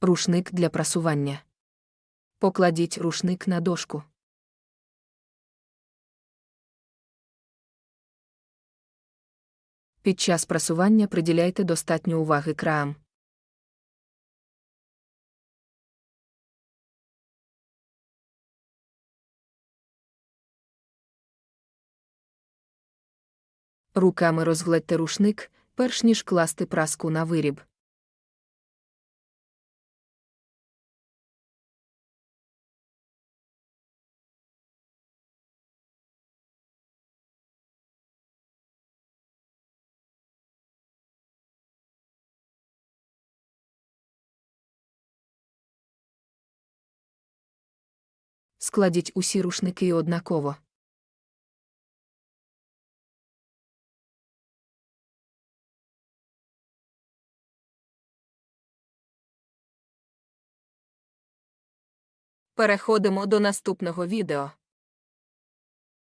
Рушник для прасування. Покладіть рушник на дошку. Під час прасування приділяйте достатньо уваги краам. Руками розгладьте рушник, перш ніж класти праску на виріб. Складіть усі рушники однаково. Переходимо до наступного відео.